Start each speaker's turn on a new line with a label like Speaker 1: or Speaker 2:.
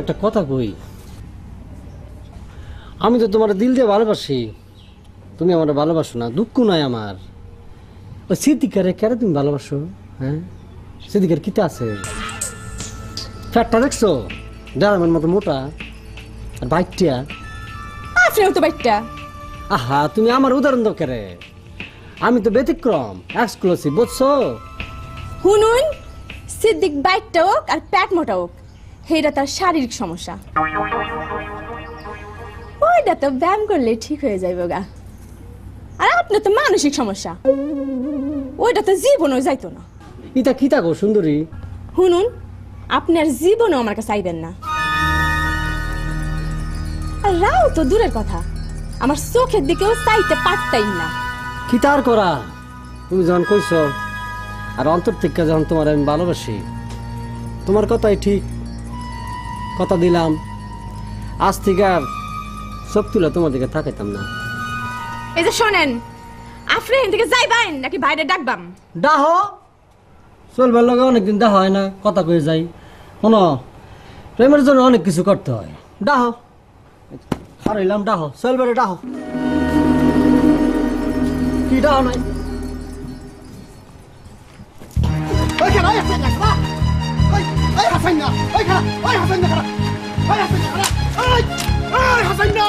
Speaker 1: একটা কথা কই। আমি তো তোমার দিল দিয়ে ভালোবাসি। তুমি আমার ভালোবাসো না দুঃখ নাই আমার। ওই সিদ্দিকারে কেন তুমি ভালোবাসো হ্যাঁ? সিদ্দিকার কিতে আছে? ফ্যাটটা দেখছ? ড্রামের মতো মোটা আর বাইকটিয়া
Speaker 2: তো বাইকটা
Speaker 1: আহা তুমি আমার উদাহরণ দাও কেরে? আমি তো ব্যতিক্রম এক্সক্লুসিভ বুঝছ?
Speaker 2: হুনুন সিদ্দিক বাইকটা হোক আর প্যাট মোটা হোক। সেইটা তার শারীরিক সমস্যা। ওইটা তো ব্যায়াম করলে ঠিক হয়ে যাইব গা। আর আপনার তো মানসিক সমস্যা। ওইটা তো জীবনও যাইতো না।
Speaker 1: ইতা কিতা গো সুন্দরী?
Speaker 2: শুনুন আপনি আর জীবনও আমার কাছে আইবেন না। আর রাও তো দূরের কথা। আমার চোখের দিকেও চাইতে পারতাই না।
Speaker 1: কিতার করা? তুমি যখন কইছো আর অন্তর থেকে যখন তোমার আমি ভালোবাসি তোমার কথাই ঠিক কথা দিলাম। আজ থেকে আর সব তুলে তোমার দিকে থাকাইতাম না।
Speaker 2: এই যে শোনেন আপনি এখান থেকে যাই যাইবেন নাকি বাইরে ডাকবাম
Speaker 1: ডাহ। চলবার লগে অনেকদিন দেখা হয় না কথা কয়ে যাই। শোনো প্রেমের জন্য অনেক কিছু করতে হয়। ডাহ। হারাইলাম ডাহ। চলবারে ডাহ। কি ডাহ নাই?
Speaker 3: ওই খারা ওই ওই হাসান না ওই খারা ওই হাসান না খারা ওই হাসান না খারা ওই ওই হাসান না